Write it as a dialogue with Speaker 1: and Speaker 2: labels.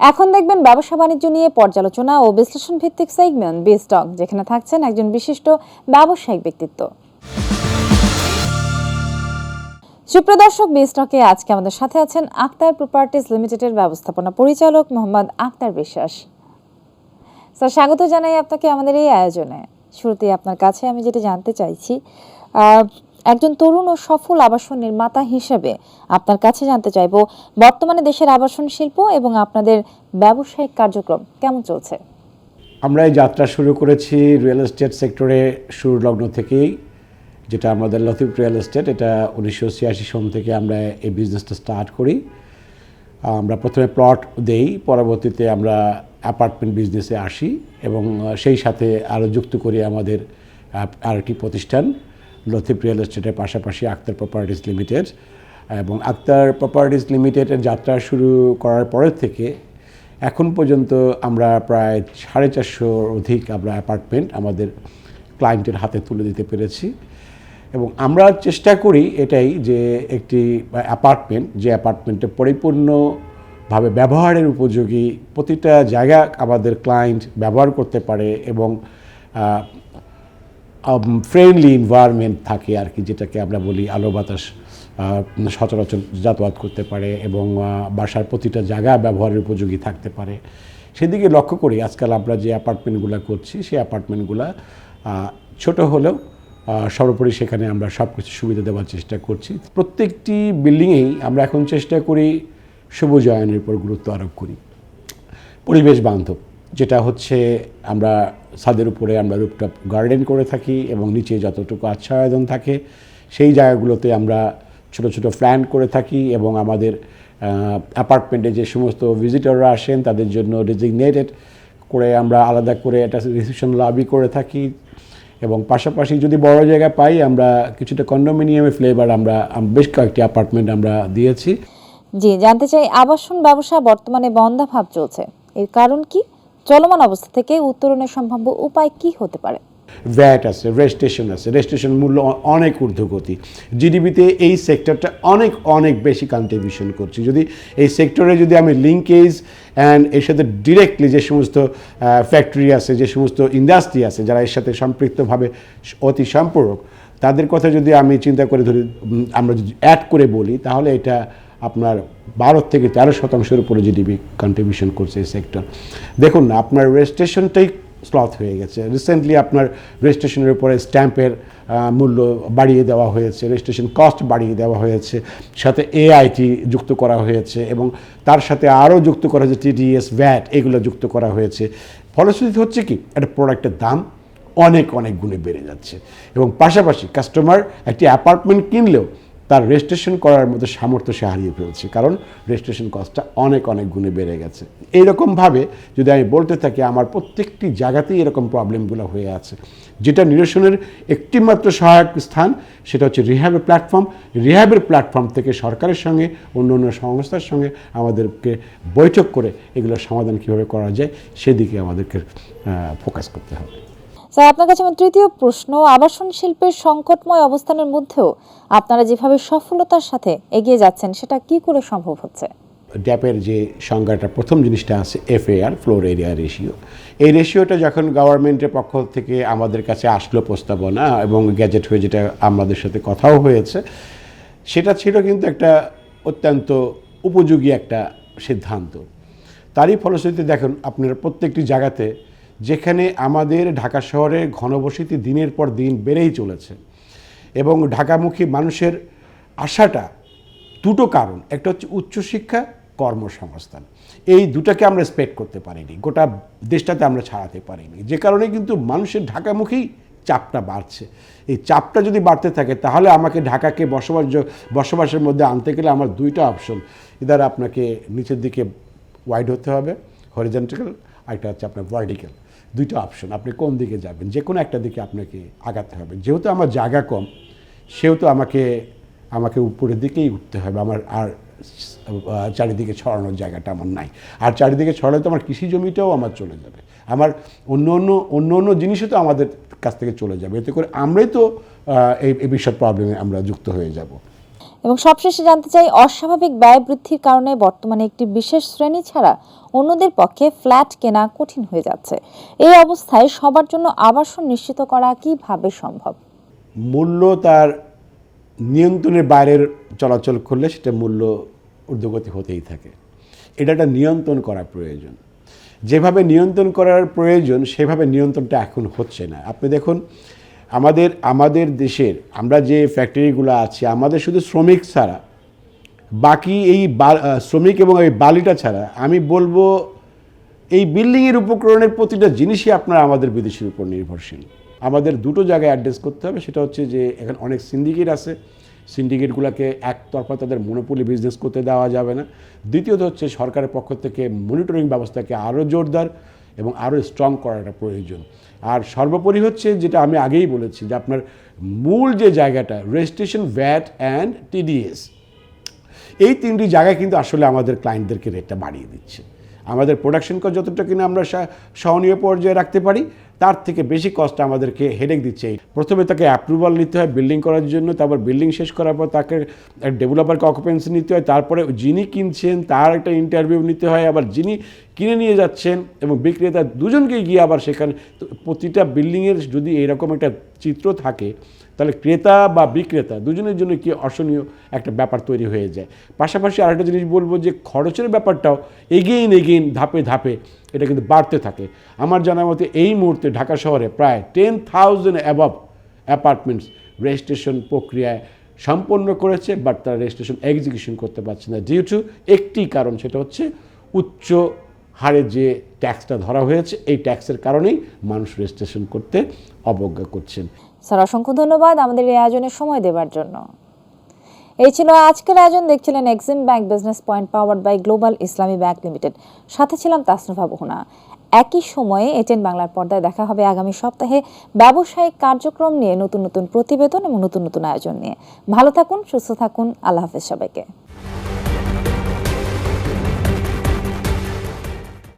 Speaker 1: এখন দেখবেন ব্যবসা বাণিজ্য নিয়ে পর্যালোচনা ও বিশ্লেষণ ভিত্তিক সেগমেন্ট বিস্টক যেখানে থাকছেন একজন বিশিষ্ট ব্যবসায়িক ব্যক্তিত্ব। সুপ্রদর্শক বিস্টকে আজকে আমাদের সাথে আছেন আক্তার প্রপার্টিজ লিমিটেডের ব্যবস্থাপনা পরিচালক মোহাম্মদ আক্তার বিশ্বাস। স্যার স্বাগত জানাই আপনাকে আমাদের এই আয়োজনে। শুরুতেই আপনার কাছে আমি যেটা জানতে চাইছি একজন তরুণ ও সফল আবাসন নির্মাতা হিসেবে আপনার কাছে জানতে চাইব, বর্তমানে দেশের আবাসন শিল্প এবং আপনাদের ব্যবসায়িক কার্যক্রম কেমন চলছে?
Speaker 2: আমরা এই যাত্রা শুরু করেছি রিয়েল এস্টেট সেক্টরে শুরু লগ্ন থেকেই, যেটা আমাদের লতিফ রিয়েল এস্টেট এটা উনিশশো ছিয়াশি সন থেকে আমরা এই বিজনেসটা স্টার্ট করি। আমরা প্রথমে প্লট দেই, পরবর্তীতে আমরা অ্যাপার্টমেন্ট বিজনেসে আসি এবং সেই সাথে আরও যুক্ত করি আমাদের আরেকটি প্রতিষ্ঠান। লতিফ রিয়েল এস্টেটের পাশাপাশি আক্তার প্রপার্টিজ লিমিটেড এবং আক্তার প্রপার্টিজ লিমিটেডের যাত্রা শুরু করার পরের থেকে এখন পর্যন্ত আমরা প্রায় সাড়ে চারশোর অধিক আমরা অ্যাপার্টমেন্ট আমাদের ক্লায়েন্টের হাতে তুলে দিতে পেরেছি। এবং আমরা চেষ্টা করি এটাই যে একটি অ্যাপার্টমেন্ট, যে অ্যাপার্টমেন্টে পরিপূর্ণভাবে ব্যবহারের উপযোগী প্রতিটা জায়গা আমাদের ক্লায়েন্ট ব্যবহার করতে পারে এবং ফ্রেন্ডলি এনভায়রনমেন্ট থাকে আর কি, যেটাকে আমরা বলি আলো বাতাস সচরাচর যাতায়াত করতে পারে এবং বাসার প্রতিটা জায়গা ব্যবহারের উপযোগী থাকতে পারে। সেদিকে লক্ষ্য করি আজকাল আমরা যে অ্যাপার্টমেন্টগুলো করছি, সেই অ্যাপার্টমেন্টগুলো ছোট হলেও সর্বোপরি সেখানে আমরা সব কিছু সুবিধা দেওয়ার চেষ্টা করছি। প্রত্যেকটি বিল্ডিংয়েই আমরা এখন চেষ্টা করি সবুজায়নের উপর গুরুত্ব আরোপ করি। পরিবেশ বান্ধব। যেটা হচ্ছে আমরা ছাদের উপরে আমরা রুপটপ গার্ডেন করে থাকি এবং নিচে যতটুকু আচ্ছাদন থাকে, সেই জায়গাগুলোতে আমরা ছোট ছোট প্ল্যান করে থাকি এবং আমাদের অ্যাপার্টমেন্টে যে সমস্ত ভিজিটররা আসেন তাদের জন্য ডেজিগনেটেড করে আমরা আলাদা করে একটা রিসেপশন লবি করে থাকি। এবং পাশাপাশি যদি বড় জায়গা পাই, আমরা কিছুটা কন্ডোমিনিয়ামের ফ্লেভার আমরা বেশ কয়েকটি অ্যাপার্টমেন্ট আমরা দিয়েছি।
Speaker 1: জি, জানতে চাই আবাসন ব্যবসা বর্তমানে বন্দাভাব চলছে। এর কারণ কি? চলমান অবস্থা থেকে উত্তরণের সম্ভাব্য উপায় কি হতে পারে?
Speaker 2: ভ্যাট আছে রেজিস্ট্রেশন আছে। রেজিস্ট্রেশন মূল্য অনেক ঊর্ধ্বগতি। জিডিপিতে এই সেক্টরটা অনেক অনেক বেশি কন্ট্রিবিউশন করছে। যদি এই সেক্টরে যদি আমি লিঙ্কেজ অ্যান্ড এর সাথে ডিরেক্টলি যে সমস্ত ফ্যাক্টরি আছে, যে সমস্ত ইন্ডাস্ট্রি আছে, যারা এর সাথে সম্পৃক্তভাবে অতি সম্পূরক, তাদের কথা যদি আমি চিন্তা করে ধরি আমরা যদি অ্যাড করে বলি, তাহলে এটা আপনার বারো থেকে তেরো শতাংশের উপরে জিডিপি কন্ট্রিবিউশন করছে এই সেক্টর দেখুন না আপনার রেজিস্ট্রেশনটাই স্লথ হয়ে গেছে। রিসেন্টলি আপনার রেজিস্ট্রেশনের উপরে স্ট্যাম্পের মূল্য বাড়িয়ে দেওয়া হয়েছে রেজিস্ট্রেশন কস্ট বাড়িয়ে দেওয়া হয়েছে, সাথে এআইটি যুক্ত করা হয়েছে এবং তার সাথে আরও যুক্ত করা হয়েছে টিডিএস ভ্যাট এগুলো যুক্ত করা হয়েছে। ফলশ্রুতি হচ্ছে কি, একটা প্রোডাক্টের দাম অনেক অনেক গুণে বেড়ে যাচ্ছে। এবং পাশাপাশি কাস্টমার একটি অ্যাপার্টমেন্ট কিনলেও তার রেজিস্ট্রেশন করার মতো সামর্থ্য সে হারিয়ে ফেলছে। কারণ রেজিস্ট্রেশন কস্টটা অনেক অনেক গুণে বেড়ে গেছে। এইরকমভাবে যদি আমি বলতে থাকি, আমার প্রত্যেকটি জায়গাতেই এরকম প্রবলেমগুলো হয়ে আছে। যেটা নিরসনের একটিমাত্র সহায়ক স্থান, সেটা হচ্ছে রিহ্যাবের প্ল্যাটফর্ম রিহ্যাবের প্ল্যাটফর্ম থেকে সরকারের সঙ্গে, অন্য অন্য সংস্থার সঙ্গে আমাদেরকে বৈঠক করে এগুলোর সমাধান কীভাবে করা যায়, সেদিকে আমাদেরকে ফোকাস করতে হবে।
Speaker 1: স্যার, আপনার কাছে আমার তৃতীয় প্রশ্ন। আবাসন শিল্পের সংকটময় অবস্থানের মধ্যেও আপনারা যেভাবে সফলতার সাথে এগিয়ে যাচ্ছেন, সেটা কি করে সম্ভব হচ্ছে?
Speaker 2: ড্যাপের যে সংজ্ঞাটা, প্রথম জিনিসটা আছে এফএআর, ফ্লোর এরিয়া রেশিও। এই রেশিওটা যখন গভর্নমেন্টের পক্ষ থেকে আমাদের কাছে আসলো প্রস্তাবনা এবং গ্যাজেট হয়ে যেটা আমাদের সাথে কথাও হয়েছে, সেটা ছিল কিন্তু একটা অত্যন্ত উপযোগী একটা সিদ্ধান্ত। তারই ফলশ্রুতিতে দেখুন, আপনারা প্রত্যেকটি জায়গাতে যেখানে আমাদের ঢাকা শহরে ঘনবসতি দিনের পর দিন বেড়েই চলেছে। এবং ঢাকামুখী মানুষের আশাটা দুটো কারণ, একটা হচ্ছে উচ্চশিক্ষা, কর্মসংস্থান। এই দুটাকে আমরা রেসপেক্ট করতে পারিনি, গোটা দেশটাতে আমরা ছাড়াতে পারিনি। যে কারণে কিন্তু মানুষের ঢাকামুখী চাপটা বাড়ছে। এই চাপটা যদি বাড়তে থাকে, তাহলে আমাকে ঢাকাকে বসবাস, বসবাসের মধ্যে আনতে গেলে আমার দুইটা অপশন ইদার আপনাকে নিচের দিকে ওয়াইড হতে হবে হরিজেন্টাল আরেকটা হচ্ছে আপনার ভার্টিক্যাল দুইটা অপশন আপনি কোন দিকে যাবেন? যে কোনো একটা দিকে আপনাকে আগাতে হবে। যেহেতু আমার জায়গা কম, সেহেতু আমাকে আমাকে উপরের দিকেই উঠতে হবে। আমার আর চারিদিকে ছড়ানোর জায়গাটা আমার নাই। আর চারিদিকে ছড়ালে তো আমার কৃষি জমিটাও আমার চলে যাবে। আমার অন্য অন্য অন্য অন্য জিনিসও তো আমাদের কাছ থেকে চলে যাবে। এতে করে আমরাই তো এই বিষয় প্রবলেমে আমরা যুক্ত হয়ে যাব।
Speaker 1: এবং সবশেষে জানতে চাই, অস্বাভাবিক ব্যয় বৃদ্ধির কারণে বর্তমানে একটি বিশেষ শ্রেণি ছাড়া অন্যদের পক্ষে ফ্ল্যাট কেনা কঠিন হয়ে যাচ্ছে। এই অবস্থায় সবার জন্য আবাসন নিশ্চিত করা কীভাবে সম্ভব?
Speaker 2: মূল্য তার নিয়ন্ত্রণের বাইরের চলাচল করলে সেটা মূল্য ঊর্ধ্বগতি হতেই থাকে। এটা একটা নিয়ন্ত্রণ করা প্রয়োজন। যেভাবে নিয়ন্ত্রণ করার প্রয়োজন, সেভাবে নিয়ন্ত্রণটা এখন হচ্ছে না। আপনি দেখুন আমাদের আমাদের দেশের, আমরা যে ফ্যাক্টরিগুলো আছে, আমাদের শুধু শ্রমিক ছাড়া, বাকি এই শ্রমিক এবং এই বালিটা ছাড়া, আমি বলব এই বিল্ডিংয়ের উপকরণের প্রতিটা জিনিসই আপনার আমাদের বিদেশের উপর নির্ভরশীল। আমাদের দুটো জায়গায় অ্যাড্রেস করতে হবে, সেটা হচ্ছে যে এখন অনেক সিন্ডিকেট আছে। সিন্ডিকেটগুলোকে একতরফা তাদের মনোপলি বিজনেস করতে দেওয়া যাবে না। দ্বিতীয়ত হচ্ছে সরকারের পক্ষ থেকে মনিটরিং ব্যবস্থাকে আরও জোরদার এবং আরও স্ট্রং করাটা প্রয়োজন। আর সর্বোপরি হচ্ছে যেটা আমি আগেই বলেছি যে আপনার মূল যে জায়গাটা রেজিস্ট্রেশন ভ্যাট অ্যান্ড টিডিএস এই তিনটি জায়গায় কিন্তু আসলে আমাদের ক্লায়েন্টদেরকে রেটটা বাড়িয়ে দিচ্ছে। আমাদের প্রোডাকশন কস্ট যতটা কিনা আমরা সহনীয় পর্যায়ে রাখতে পারি, তার থেকে বেশি কষ্ট আমাদেরকে হেডেক দিচ্ছে। প্রথমে তাকে অ্যাপ্রুভাল নিতে হয় বিল্ডিং করার জন্য, তারপর বিল্ডিং শেষ করার পর তাকে ডেভেলপারকে অকুপেন্সি নিতে হয়, তারপরে যিনি কিনছেন তার একটা ইন্টারভিউ নিতে হয়, আবার যিনি কিনে নিয়ে যাচ্ছেন এবং বিক্রেতা দুজনকেই গিয়ে আবার সেখানে প্রতিটা বিল্ডিংয়ের যদি এরকম একটা চিত্র থাকে, তাহলে ক্রেতা বা বিক্রেতা দুজনের জন্য কি অসহনীয় একটা ব্যাপার তৈরি হয়ে যায়। পাশাপাশি আরেকটা জিনিস বলব যে, খরচের ব্যাপারটাও এগেইন এগেইন ধাপে ধাপে এটা কিন্তু বাড়তে থাকে। আমার জানা মতে এই মুহূর্তে ঢাকা শহরে প্রায় ten thousand above apartments registration প্রক্রিয়ায় সম্পন্ন করেছে বাট তারা রেজিস্ট্রেশন এক্সিকিউশন করতে পারছে না। ডিউ টু একটি কারণ, সেটা হচ্ছে উচ্চ হারে যে ট্যাক্সটা ধরা হয়েছে, এই ট্যাক্সের কারণেই মানুষ রেজিস্ট্রেশন করতে অবজ্ঞা করছেন।
Speaker 1: স্যার, অসংখ্য ধন্যবাদ আমাদের এই আয়োজনে সময় দেওয়ার জন্য। এই ছিল আজকের আয়োজন। দেখছিলেন Exim bank business point powered by global Islami bank limited সাথে ছিলাম তাসনুভা বহুনা একই সময়ে এটেন বাংলার পর্দায় দেখা হবে আগামী সপ্তাহে ব্যবসায়িক কার্যক্রম নিয়ে নতুন নতুন প্রতিবেদন এবং নতুন নতুন আয়োজন নিয়ে। ভালো থাকুন, সুস্থ থাকুন। আল্লাহ হাফেজ সবাইকে।